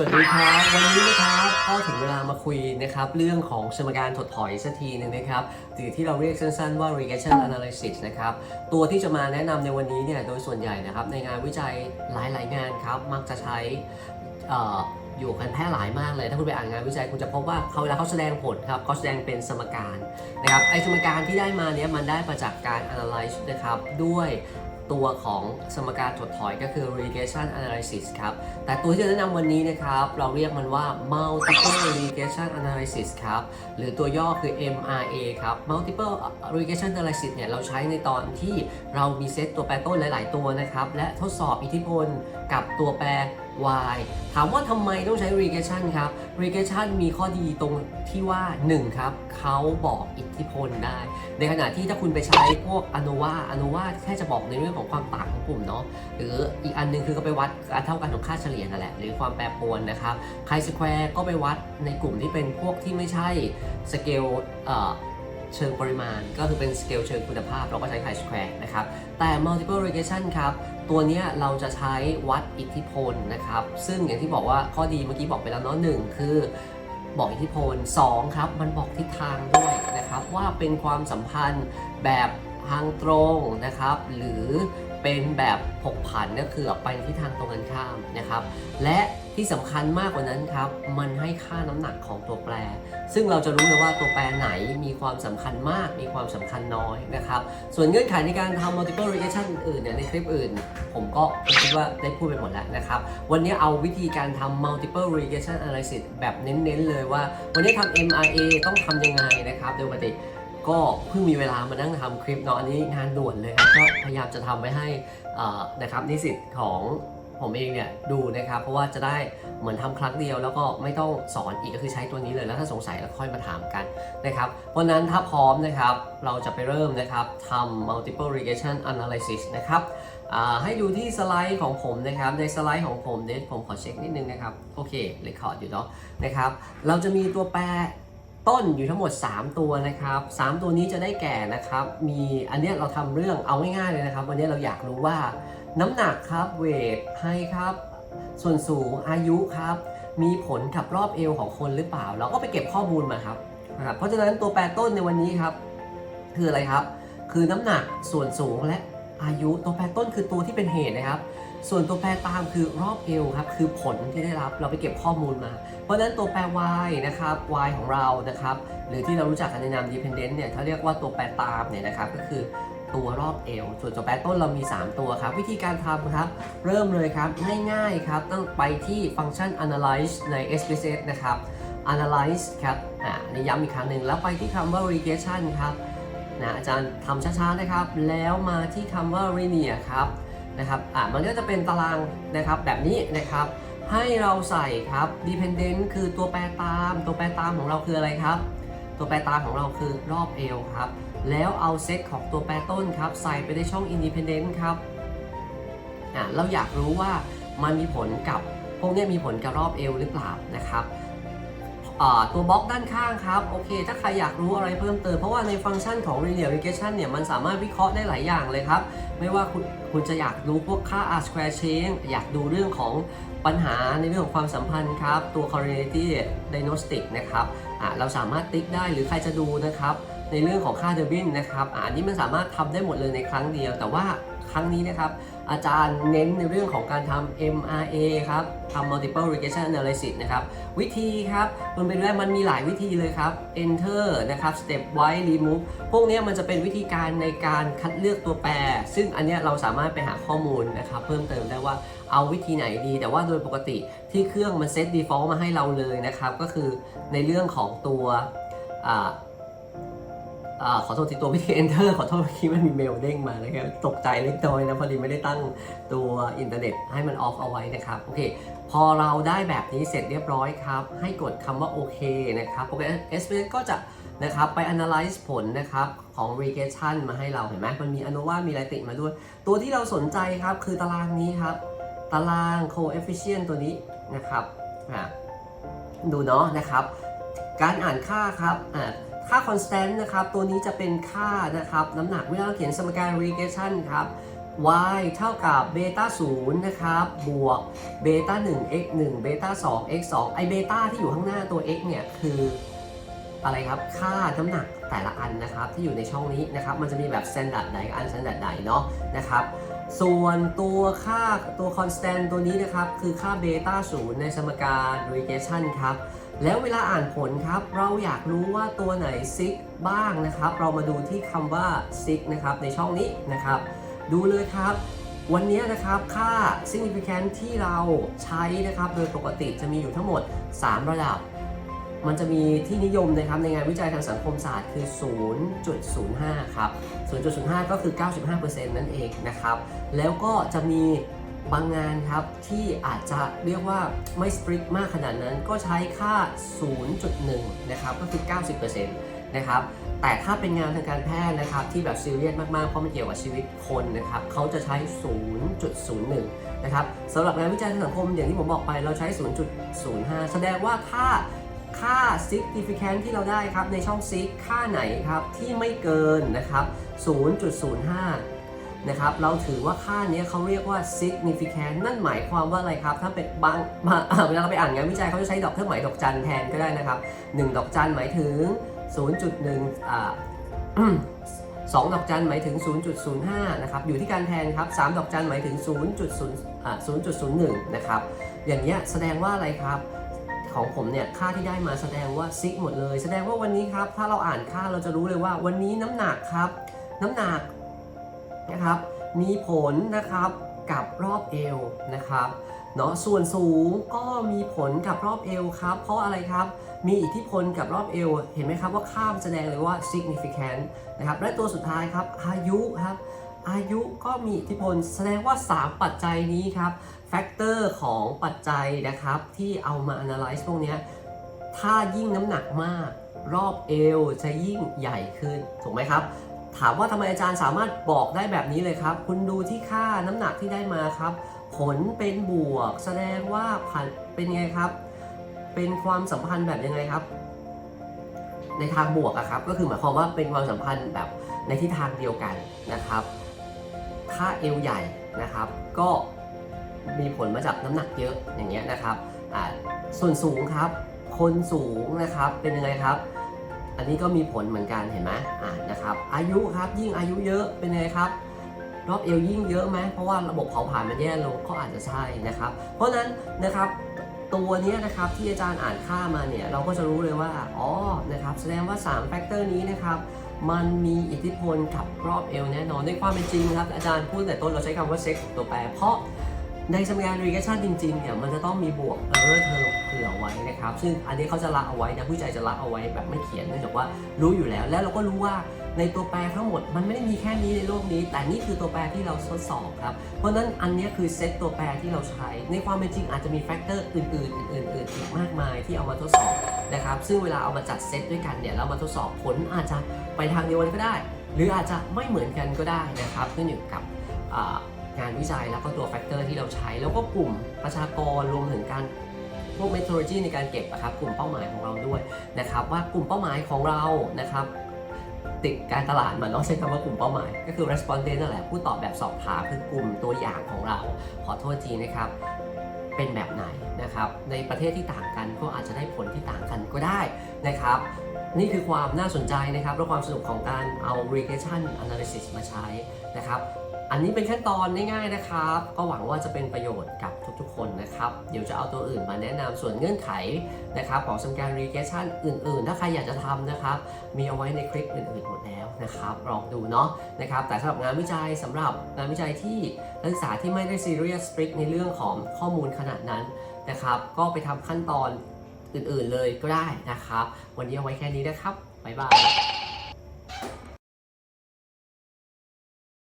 สวัสดีครับ วันนี้นะครับก็ถึงเวลามาคุยนะครับเรื่องของสมการถดถอยสักทีหนึงนะครับหรือที่เราเรียกสั้นๆว่า regression analysis นะครับตัวที่จะมาแนะนำในวันนี้เนี่ยโดยส่วนใหญ่นะครับในงานวิจัยหลายๆงานครับมักจะใช้อออยู่กันแพร่หลายมากเลย ถ้าคุณไปอ่านงานวิจัยคุณจะพบว่าเขาเวลาเขาแสดงผลครับเขาแสดงเป็นสมการนะครับไอสมการที่ได้มาเนี้ยมันได้มาจากการ analyze นะครับด้วย ตัวของสมการถดถอยก็คือ regression analysis ครับ แต่ตัวที่จะแนะนำวันนี้นะครับ เราเรียกมันว่า multiple regression analysis ครับ หรือตัวย่อคือ MRA ครับ multiple regression analysis เนี่ย เราใช้ในตอนที่เรามีเซตตัวแปรต้นหลาย ๆ ตัวนะครับ และทดสอบอิทธิพลกับตัวแปร y ถามว่าทำไมต้องใช้ regression ครับ regression มีข้อดีตรงที่ว่า 1 ครับ เขาบอกอิทธิพลได้ ในขณะที่ถ้าคุณไปใช้พวกอนุวาอนุวาแค่จะบอกในเรื่องของความต่างของกลุ่มเนาะหรืออีกอันหนึงคือก็ไปวัดการเท่ากันของค่าเฉลี่ยนั่นแหละ หรือความแปรปรวนนะครับไคสแควร์ก็ไปวัดในกลุ่มที่เป็นพวกที่ไม่ใช่สเกล เชิงปริมาณ ก็คือเป็นสเกลเชิงคุณภาพ เราก็ใช้ไคสแควร์นะครับ แต่ multiple regression ครับ ตัวนี้เราจะใช้วัดอิทธิพลนะครับ ซึ่งอย่างที่บอกว่าข้อดีเมื่อกี้บอกไปแล้วเนาะหนึ่งคือบอกอิทธิพล 2 ครับ มันบอกทิศทางด้วยนะครับ ว่าเป็นความสัมพันธ์แบบทางตรงนะครับ หรือเป็นแบบผกผันก็คือไปในทิศทางตรงกันข้ามนะครับ และ ที่สำคัญมากกว่านั้นครับ มันให้ค่าน้ำหนักของตัวแปร ซึ่งเราจะรู้เลยว่าตัวแปรไหนมีความสำคัญมาก มีความสำคัญน้อยนะครับ ส่วนเงื่อนไขในการทำ multiple regression อื่นเนี่ยในคลิปอื่น ผมก็คิดว่าได้พูดไปหมดแล้วนะครับ วันนี้เอาวิธีการทำ multiple regression analysis แบบเน้นๆเลยว่า วันนี้ทำ MRA ต้องทำยังไงนะครับ โดยปกติก็เพิ่งมีเวลามานั่งทำคลิปเนาะอันนี้งานด่วนเลยครับก็พยายามจะทำไว้ให้นะครับนิสิตของ ผมเองเนี่ยดูนะครับเพราะว่าจะได้เหมือนทำครั้งเดียว แล้วก็ไม่ต้องสอนอีกก็คือใช้ตัวนี้เลยแล้วถ้าสงสัยแล้วค่อยมาถามกันนะครับเพราะนั้นถ้าพร้อมนะครับเราจะไปเริ่มนะครับทำ multiple regression analysis นะครับให้ดูที่สไลด์ของผมนะครับ ในสไลด์ของผมเดี๋ยผมขอเช็คนิดนึงนะครับ โอเคเรคคอร์ดอยู่เนาะนะครับ เราจะมีตัวแปร ต้นอยู่ทั้งหมด 3 ตัวนะครับ 3 ตัวนี้จะได้แก่นะครับ มีอันเนี้ยเราทำเรื่องเอาง่ายๆเลยนะครับ วันนี้เราอยากรู้ว่า น้ำหนักครับเวทให้ครับ ส่วนสูงอายุครับ มีผลกับรอบเอวของคนหรือเปล่า เราก็ไปเก็บข้อมูลมาครับนะครับ เพราะฉะนั้นตัวแปรต้นในวันนี้ครับ คืออะไรครับ คือน้ำหนักส่วนสูงและอายุตัวแปรต้นคือตัวที่เป็นเหตุนะครับ ส่วนตัวแปรตามคือรอบเอวครับคือผลที่ได้รับเราไปเก็บข้อมูลมา เพราะฉะนั้นตัวแปร y นะครับ y ของเรานะครับ หรือที่เรารู้จักกันในนาม dependent เนี่ยเขาเรียกว่าตัวแปรตามเนี่ยนะครับก็คือตัวรอบเอวส่วนตัวแปรต้นเรามี 3 ตัวครับ วิธีการทำครับ เริ่มเลยครับ ง่ายๆครับ ต้องไปที่ฟังก์ชัน analyze ใน SPSS นะครับ analyze ครับอ่าอันนี่ย้ำอีกครั้งหนึ่งแล้วไปที่คำว่า regression ครับนะอาจารย์ทำช้าๆนะครับ แล้วมาที่คำว่า linear ครับ นะครับอะมันก็จะเป็นตารางนะครับแบบนี้นะครับ ให้เราใส่ครับ dependent คือตัวแปรตาม ตัวแปรตามของเราคืออะไรครับ ตัวแปรตามของเราคือรอบเอวครับ แล้วเอาเซตของตัวแปรต้นครับ ใส่ไปในช่อง independent ครับอะเราอยากรู้ว่ามันมีผลกับพวกนี้มีผลกับรอบเอวหรือเปล่านะครับ ตัวบล็อกด้านข้างครับ โอเค ถ้าใครอยากรู้อะไรเพิ่มเติม เพราะว่าในฟังก์ชันของ linear regression เนี่ย มันสามารถวิเคราะห์ได้หลายอย่างเลยครับ ไม่ว่าคุณคุณจะอยากรู้พวกค่า r square change อยากดูเรื่องของปัญหาในเรื่องของความสัมพันธ์ครับ ตัว correlated diagnostic นะครับเราสามารถติ๊กได้หรือใครจะดูนะครับ ในเรื่องของค่าเดอร์บินนะครับอะอันนี้มันสามารถทำได้หมดเลยในครั้งเดียว แต่ว่า ครั้งนี้นะครับ อาจารย์เน้นในเรื่องของการทำ MRA ครับทำ multiple regression analysis นะครับ วิธีครับมันเป็นว่ามันมีหลายวิธีเลยครับ enter นะครับ step white remove พวกนี้มันจะเป็นวิธีการในการคัดเลือกตัวแปร ซึ่งอันนี้เราสามารถไปหาข้อมูลนะครับ เพิ่มเติมได้ว่าเอาวิธีไหนดี แต่ว่าโดยปกติที่เครื่องมันเซต default มาให้เราเลยนะครับ ก็คือในเรื่องของตัว ขอโทษที่ตัววิธี enter ขอโทษเมื่อกี้มันมีเมลเด้งมานะครับตกใจเล็กน้อยนะพอดีไม่ได้ตั้งตัวอินเทอร์เน็ตให้มันออฟเอาไว้นะครับโอเคพอเราได้แบบนี้เสร็จเรียบร้อยครับ ให้กดคำว่าโอเคนะครับโปรแกรม s p s ก็จะนะครับไป analyze ผลนะครับของ regression มาให้เราเห็นไหมมันมีอนุว่ามีไรติมาด้วย ตัวที่เราสนใจครับคือตารางนี้ครับ ตาราง coefficient ตัวนี้นะครับอ่าดูเนาะนะครับ การอ่านค่าครับอ่า ค่า constant นะครับ ตัวนี้จะเป็นค่านะครับน้ำหนักเวลาเขียนสมการ regression ครับ y เท่ากับเบต้า0นะครับ บวกเบต้า1 x 1เบต้า2 x 2ไอเบต้าที่อยู่ข้างหน้าตัว x เนี่ยคืออะไรครับค่าน้ำหนักแต่ละอันนะครับที่อยู่ในช่องนี้นะครับมันจะมีแบบ standard ไหนกับ unstandard ไหนเนาะนะครับ ส่วนตัวค่าตัว constant ตัวนี้นะครับ คือค่าเบต้า0ในสมการ regression ครับ แล้วเวลาอ่านผลครับ เราอยากรู้ว่าตัวไหนซิกบ้างนะครับ เรามาดูที่คำว่าซิกนะครับ ในช่องนี้นะครับ ดูเลยครับ วันนี้นะครับค่า significant ที่เราใช้นะครับ โดยปกติจะมีอยู่ทั้งหมด 3 ระดับ มันจะมีที่นิยมนะครับในงานวิจัยทางสังคมศาสตร์คือ 0.05 ครับ 0.05 ก็คือ 95%นั่นเองนะครับ แล้วก็จะมีบางงานครับที่อาจจะเรียกว่าไม่ strict มากขนาดนั้นก็ใช้ค่า 0.1 นะครับ ก็คือ 90%นะครับ แต่ถ้าเป็นงานทางการแพทย์นะครับที่แบบซีเรียสมากๆ เพราะมันเกี่ยวกับชีวิตคนนะครับเขาจะใช้ 0.01 นะครับสำหรับงานวิจัยทางสังคมอย่างที่ผมบอกไปเราใช้ 0.05 แสดงว่าถ้า ค่า significant ที่เราได้ครับในช่อง sig ค่าไหนครับที่ไม่เกินนะครับ 0.05 นะครับ เราถือว่าค่านี้เขาเรียกว่า significant นั่นหมายความว่าอะไรครับ ถ้าเป็นบางเวลาเราไปอ่านงานวิจัยเขาจะใช้ดอกเครื่องหมายดอกจันแทนก็ได้นะครับ 1 ดอกจันหมายถึง 0.1อ่าสองดอกจันหมายถึง 0.05 นะครับ อยู่ที่การแทนครับ3ดอกจันหมายถึง 0.0 0.01 นะครับ อย่างเงี้ยแสดงว่าอะไรครับ ของผมเนี่ยค่าที่ได้มาแสดงว่าซิกหมดเลย แสดงว่าวันนี้ครับ ถ้าเราอ่านค่าเราจะรู้เลยว่า วันนี้น้ำหนักครับ น้ำหนักนะครับ มีผลนะครับกับรอบเอวนะครับเนาะส่วนสูงก็มีผลกับรอบเอวครับ เพราะอะไรครับ มีอิทธิพลกับรอบเอว เห็นไหมครับว่าข้ามแสดงเลยว่า significant นะครับและตัวสุดท้ายครับอายุครับอายุก็มีอิทธิพลแสดงว่า 3 ปัจจัยนี้ครับ แฟกเตอร์ของปัจจัยนะครับที่เอามา analyze พวกนี้ถ้ายิ่งน้ำหนักมากรอบเอวจะยิ่งใหญ่ขึ้นถูกไหมครับ ถามว่าทำไมอาจารย์สามารถบอกได้แบบนี้เลยครับ คุณดูที่ค่าน้ำหนักที่ได้มาครับ ผลเป็นบวก แสดงว่าผ่านเป็นไงครับ เป็นความสัมพันธ์แบบยังไงครับ ในทางบวกอะครับ ก็คือหมายความว่าเป็นความสัมพันธ์แบบในทิศทางเดียวกันนะครับค่าเอวใหญ่นะครับ ก็ มีผลมาจากน้ำหนักเยอะอย่างเงี้ยนะครับส่วนสูงครับ คนสูงนะครับเป็นยังไงครับ อันนี้ก็มีผลเหมือนกันเห็นไหมอ่านะครับ อายุครับยิ่งอายุเยอะเป็นยังไงครับรอบเอวยิ่งเยอะไหมเพราะว่าระบบเผาผลาญมันแย่ลงก็อาจจะใช่นะครับ เพราะฉะนั้นนะครับตัวนี้นะครับที่อาจารย์อ่านค่ามาเนี่ยเราก็จะรู้เลยว่าอ๋อนะครับแสดงว่า3แฟกเตอร์นี้นะครับมันมีอิทธิพลกับรอบเอวแน่นอนในความเป็นจริงครับอาจารย์พูดแต่ต้นเราใช้คำว่าเซ็กตัวแปรเพราะ ในสมการ regression จริงๆเนี่ยมันจะต้องมีบวก error term เผื่อไว้นะครับ ซึ่งอันนี้เขาจะละเอาไว้นะผู้วิจัยจะละเอาไว้แบบไม่เขียนเนื่องจากว่ารู้อยู่แล้ว และเราก็รู้ว่าในตัวแปรทั้งหมดมันไม่ได้มีแค่นี้ในโลกนี้ แต่นี่คือตัวแปรที่เราทดสอบครับ เพราะฉะนั้นอันนี้คือเซตตัวแปรที่เราใช้ ในความเป็นจริงอาจจะมีแฟกเตอร์อื่นๆอื่นๆอื่นๆอีกมากมายที่เอามาทดสอบนะครับซึ่งเวลาเอามาจัดเซตด้วยกันเนี่ยแล้วมาทดสอบผลอาจจะไปทางเดียวกันก็ได้ หรืออาจจะไม่เหมือนกันก็ได้นะครับขึ้นอยู่กับ งานวิจัยแล้วก็ตัวแฟกเตอร์ที่เราใช้ แล้วก็กลุ่มประชากรรวมถึงการพวกเมทร o จีในการเก็บอะครับกลุ่มเป้าหมายของเราด้วยนะครับว่ากลุ่มเป้าหมายของเรานะครับติดการตลาดมันต้องใช้คำว่ากลุ่มเป้าหมาย ก็คือ respondent นั่นแหละผู้ตอบแบบสอบถามคือกลุ่มตัวอย่างของเรา ขอโทษทีนะครับเป็นแบบไหนนะครับในประเทศที่ต่างกันก็อาจจะได้ผลที่ต่างกันก็ได้นะครับนี่คือความน่าสนใจนะครับและความสนุกของการเอา regression analysis มาใช้นะครับ อันนี้เป็นขั้นตอนง่ายๆนะครับ ก็หวังว่าจะเป็นประโยชน์กับทุกๆ คนนะครับ เดี๋ยวจะเอาตัวอื่นมาแนะนำส่วนเงื่อนไขนะครับของสมการ regression อื่น ๆ ถ้าใครอยากจะทำนะครับ มีเอาไว้ในคลิปอื่นๆหมดแล้วนะครับลองดูเนาะนะครับ แต่สำหรับงานวิจัยสำหรับงานวิจัยที่นักศึกษาที่ไม่ได้ serious strict ในเรื่องของข้อมูลขนาดนั้นนะครับ ก็ไปทำขั้นตอนอื่นๆเลยก็ได้นะครับ วันนี้เอาไว้แค่นี้นะครับบ๊ายบาย